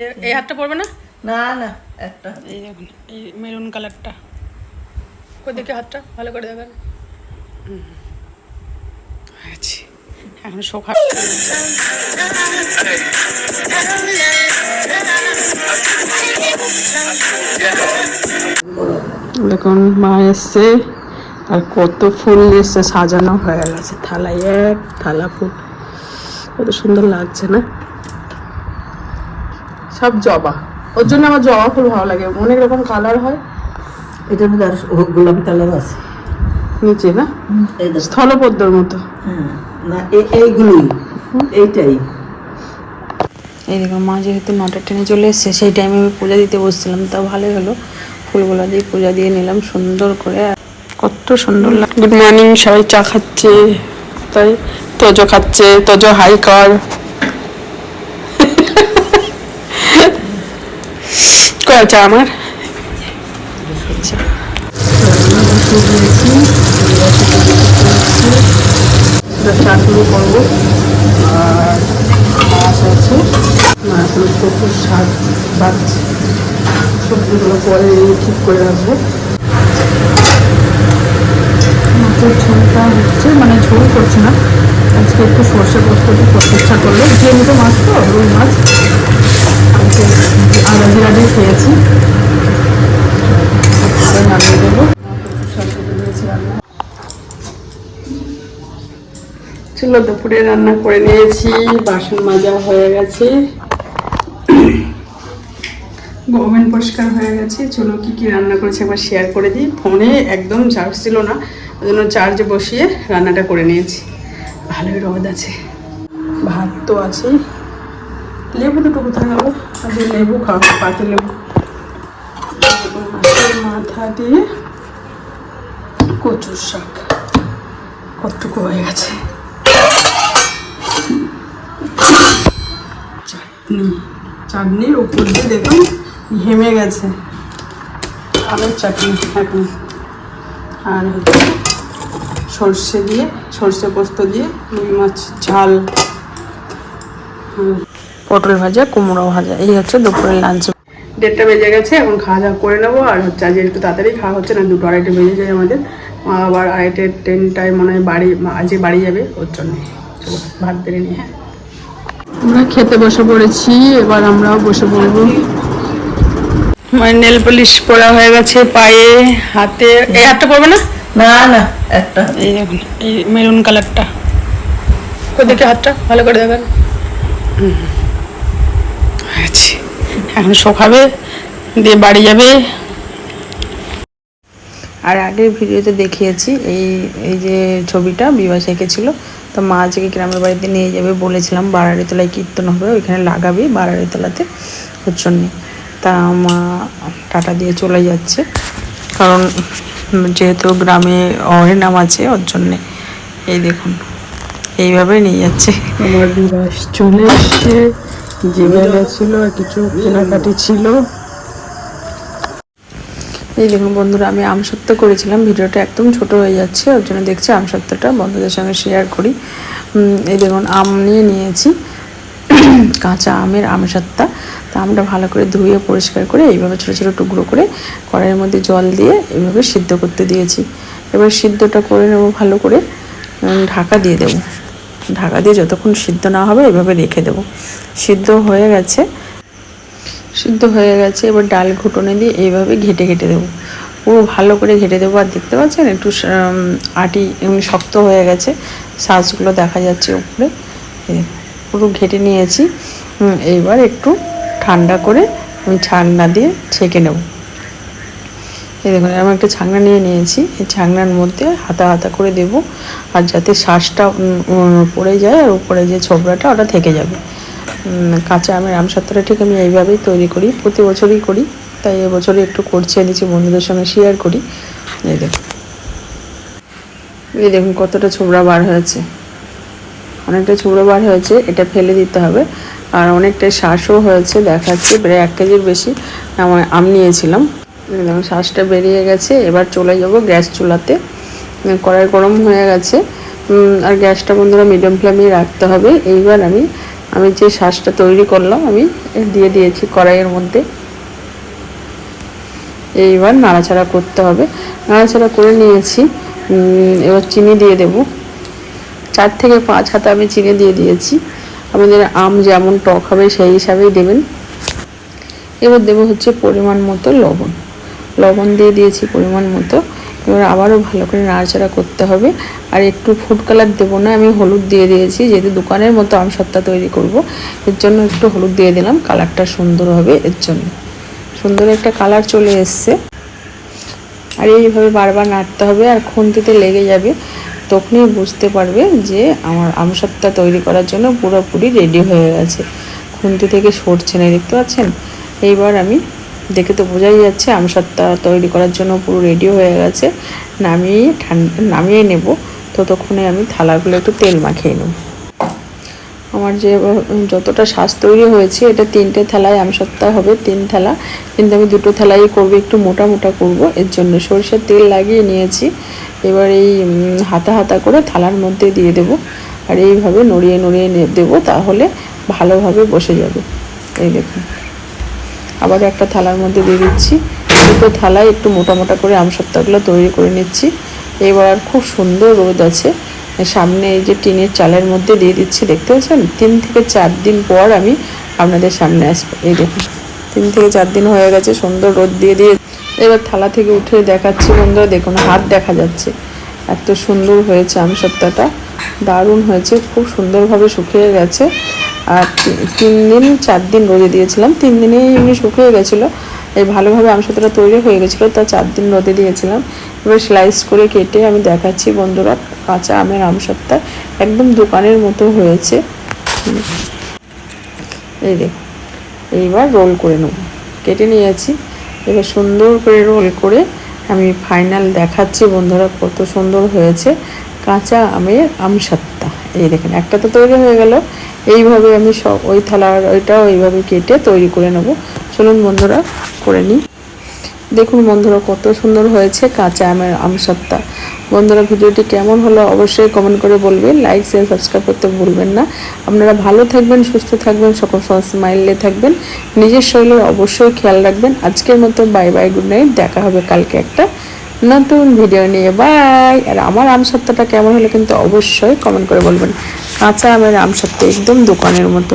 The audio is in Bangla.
এ- এই হাতটা পড়বে না? না না একটা এই দেখুন এই মেরুন কালারটা। কই দেখে হাতটা ভালো করে দেখান। আচ্ছা এখন শোকা দেখুন মা এসছে আর কত ফুল এসছে সাজানো হয়ে গেছে থালায় এক থালা ফুল। কত সুন্দর লাগছে না? সব জবা। ওর জন্য আমার জবা ফুল ভালো লাগে। অনেক রকম কালার হয়। এটার মধ্যে আর গোলাপি কালার আছে। নিচে না? এই স্থলপদ্মর মতো। না এই এইগুলোই। এইটাই। এই দেখো মা যেহেতু নটার ট্রেনে চলে এসছে সেই টাইমে আমি পূজা দিতে বসছিলাম তাও ভালোই হলো। ফুলগুলো দিয়ে পূজা দিয়ে নিলাম সুন্দর করে। কত সুন্দর লাগ গুড মর্নিং সবাই চা খাচ্ছে তাই তোজো খাচ্ছে তোজো হাই কর। চা আমার। করব আর মাছ আছে। মাছ প্রচুর শাক সবজিগুলো পরে ঠিক করে রাখব মাছের ঝোলটা হচ্ছে মানে ঝোল করছে না আজকে একটু সর্ষে পোস্ত করতে ইচ্ছা করল নিয়মিত মাছ তো রুই মাছ দিয়ে খেয়েছি রান্না চলো দুপুরে রান্না করে নিয়েছি, বাসন মাজা হয়ে গেছে। ওভেন পরিষ্কার হয়ে গেছে, চলো কি কি রান্না করেছি একবার শেয়ার করে দিই। ফোনে একদম চার্জ ছিল না, ওই জন্য চার্জে বসিয়ে রান্নাটা করে নিয়েছি। ভালোই রোদ আছে। ভাত তো আছে লেবু দুটো কোথায় গেল আজকে লেবু খাও পাতি লেবু। মাথা দিয়ে কচুর শাক। কতটুকু হয়ে গেছে? চাটনি। চাটনির উপর দিয়ে দেখুন ঘেমে গেছে। আলুর চাটনি এখন। আর হচ্ছে সর্ষে দিয়ে সর্ষে পোস্ত দিয়ে রুই মাছ ঝাল। হুম, পটল ভাজা কুমড়ো ভাজা। এই হচ্ছে দুপুরের লাঞ্চ দেড়টা বেজে গেছে এখন খাওয়া দাওয়া করে নেব আর হচ্ছে আজ একটু তাড়াতাড়ি খাওয়া হচ্ছে না দুটো আড়াইটে বেজে যায় আমাদের। মা আবার আড়াইটে টেনটায় মনে হয় বাড়ি আজকে বাড়ি যাবে ওর জন্য। ভাত বেড়ে নিয়ে হ্যাঁ। আমরা খেতে বসে পড়েছি এবার আমরাও বসে পড়ব। নেল পলিশ পরা হয়ে গেছে পায়ে হাতে। এই হাতটা পরবে না? না না একটা। এই দেখুন এই মেরুন কালারটা দেখে হাতটা? ভালো করে দেখান। আচ্ছা এখন শোকাবে দিয়ে বাড়ি যাবে। আর আগের ভিডিওতে দেখিয়েছি এই এই যে ছবিটা বিবাহ এঁকেছিল তো মা আজকে গ্রামের বাড়িতে নিয়ে যাবে বলেছিলাম বাড়ারি তলায় কীর্তন হবে ওইখানে লাগাবে বাড়ারি তলাতে ওর জন্যে। তা মা টাটা দিয়ে চলে যাচ্ছে কারণ যেহেতু গ্রামে অরিনাম আছে ওর জন্যে। এই দেখুন এইভাবে নিয়ে যাচ্ছে। আমার বিবাহ চলে এসছে। জিমে গেছিল কিছু কেনাকাটি ছিল। এই দেখুন বন্ধুরা আমি আমসত্ত্ব করেছিলাম। ভিডিওটা একদম ছোট হয়ে যাচ্ছে ওর জন্য দেখছি আমসত্ত্বটা। বন্ধুদের সঙ্গে শেয়ার করি। এই দেখুন আম নিয়ে নিয়েছি। কাঁচা আমের আমসত্ত্বা। তা আমটা ভালো করে ধুয়ে পরিষ্কার করে এইভাবে ছোটো ছোটো টুকরো করে কড়াইয়ের মধ্যে জল দিয়ে এইভাবে সিদ্ধ করতে দিয়েছি। এবার সিদ্ধটা করে নেব ভালো করে। ঢাকা দিয়ে দেবো। ঢাকা দিয়ে যতক্ষণ সিদ্ধ না হবে, এভাবে রেখে দেবো। সিদ্ধ হয়ে গেছে। সিদ্ধ হয়ে গেছে, এবার ডাল ঘুটনে দিয়ে এইভাবে ঘেটে ঘেটে দেবো। পুরো ভালো করে ঘেটে দেবো। আর দেখতে পাচ্ছেন, একটু আটি শক্ত হয়ে গেছে। সাজগুলো দেখা যাচ্ছে উপরে। পুরো ঘেটে নিয়েছি। এইবার একটু ঠান্ডা করে আমি ছাকনা দিয়ে ছেঁকে নেব। এই দেখুন, আমি একটা ছাকনা নিয়ে নিয়েছি। এই ছাকনার মধ্যে হাতা হাতা করে দেব, আর যাতে শ্বাসটা পড়ে যায় আর উপরে যে ছোবড়াটা, ওটা থেকে যাবে। কাঁচা আমের আমসত্ত্বটা ঠিক আমি এইভাবেই তৈরি করি, প্রতি বছরই করি। তাই এবছরই একটু করছি, এনেছি, বন্ধুদের সঙ্গে শেয়ার করি। এই দেখুন। এই দেখুন, কতটা ছোবড়া বার হয়েছে। অনেকটা ছোবড়া বার হয়েছে, এটা ফেলে দিতে হবে। আর অনেকটা শ্বাসও হয়েছে, দেখাচ্ছে, প্রায় এক কেজির বেশি। আমার আম নিয়েছিলাম। শ্বাসটা বেরিয়ে গেছে। এবার চলে যাব গ্যাস চুলাতে। কড়াই গরম হয়ে গেছে। আর গ্যাসটা বন্ধুরা মিডিয়াম ফ্লেমেই রাখতে হবে। এইবার আমি আমি যে শ্বাসটা তৈরি করলাম, আমি দিয়ে দিয়েছি কড়াইয়ের মধ্যে। এইবার নাড়াচাড়া করতে হবে। নাড়াচাড়া করে নিয়েছি। এবার চিনি দিয়ে দেব। চার থেকে পাঁচ হাতে আমি চিনি দিয়ে দিয়েছি। আমাদের আম যেমন টক হবে, সেই হিসাবেই দেবেন। এবার দেবো হচ্ছে পরিমাণ মতো লবণ। লবণ দিয়ে দিয়েছি পরিমাণ মতো। এবার আবারও ভালো করে নাড়াচাড়া করতে হবে। আর একটু ফুড কালার দেবো না, আমি হলুদ দিয়ে দিয়েছি। যেহেতু দোকানের মতো আমসত্ত্বা তৈরি করব, এর জন্য একটু হলুদ দিয়ে দিলাম। কালারটা সুন্দর হবে এর জন্য। সুন্দর একটা কালার চলে এসছে। আর এইভাবে বারবার নাড়তে হবে, আর খুন্তিতে লেগে যাবে, তখনই বুঝতে পারবে যে আমার আমসত্ত্বা তৈরি করার জন্য পুরোপুরি রেডি হয়ে গেছে। খুন্তি থেকে সরছে না, দেখতে পাচ্ছেন? এইবার আমি দেখে তো বোঝাই যাচ্ছে আমসত্ত্বা তৈরি করার জন্য পুরো রেডি হয়ে গেছে। নামিয়ে ঠান্ডা নামিয়ে নেব। ততক্ষণে আমি থালাগুলো একটু তেল মাখিয়ে নেব। আমার যে যতটা শ্বাস তৈরি হয়েছে, এটা তিনটে থালায় আমসত্ত্বা হবে, তিন থালা। কিন্তু আমি দুটো থালাই করব, একটু মোটা মোটা করব। এর জন্য সরষের তেল লাগিয়ে নিয়েছি। এবার এই হাতা হাতা করে থালার মধ্যে দিয়ে দেব। আর এইভাবে নড়িয়ে নড়িয়ে দেবো, তাহলে ভালোভাবে বসে যাবে। এই দেখুন। আবার একটা থালার মধ্যে দিয়ে দিচ্ছি। দুটো থালায় একটু মোটা মোটা করে আমসত্ত্বাগুলো তৈরি করে নিচ্ছি। এবার খুব সুন্দর রোদ আছে। সামনে এই যে টিনের চালের মধ্যে দিয়ে দিচ্ছি, দেখতে পাচ্ছেন? তিন থেকে চার দিন পর আমি আপনাদের সামনে আসব। এই দেখুন, তিন থেকে চার দিন হয়ে গেছে, সুন্দর রোদ দিয়ে দিয়ে। এবার থালা থেকে উঠে দেখাচ্ছি বন্ধুরা, দেখুন, হাত দেখা যাচ্ছে। এত সুন্দর হয়েছে আমসত্ত্বাটা দারুণ হয়েছে, খুব সুন্দরভাবে শুকিয়ে গেছে। আর তিন দিন, চার দিন রোদে দিয়েছিলাম। তিন দিনেই এমনি শুকিয়ে গেছিল। এই ভালোভাবে আমসত্ত্বাটা তৈরি হয়ে গেছিল, তা চার দিন রোদে দিয়েছিলাম। এবার স্লাইস করে কেটে আমি দেখাচ্ছি বন্ধুরা, কাঁচা আমের আমসত্ত্বা একদম দোকানের মতো হয়েছে। এই দেখ এইবার রোল করে নেব। কেটে নিয়েছি। এবার সুন্দর করে রোল করে আমি ফাইনাল দেখাচ্ছি বন্ধুরা কত সুন্দর হয়েছে কাঁচা আমের আমসত্তা এই দেখেন, একটা তো তৈরি হয়ে গেল। এইভাবে আমি সব ওই থালার ওইটাও এইভাবে কেটে তৈরি করে নেব। চলুন বন্ধুরা, করে নিই। দেখুন বন্ধুরা, কত সুন্দর হয়েছে কাঁচা আমের আমসত্তা বন্ধুরা, ভিডিওটি কেমন হলো অবশ্যই কমেন্ট করে বলবেন। লাইক শেয়ার সাবস্ক্রাইব করতে ভুলবেন না। আপনারা ভালো থাকবেন, সুস্থ থাকবেন, সকল সময় স্মাইলে থাকবেন। নিজের শরীরের অবশ্যই খেয়াল রাখবেন। আজকের মতো বাই বাই গুড নাইট দেখা হবে কালকে একটা নতুন ভিডিও নিয়ে। বাই আর আমার আমসত্তাটা কেমন হলো কিন্তু অবশ্যই কমেন্ট করে বলবেন। কাঁচা আমের আমসত্ত্বা একদম দোকানের মতো।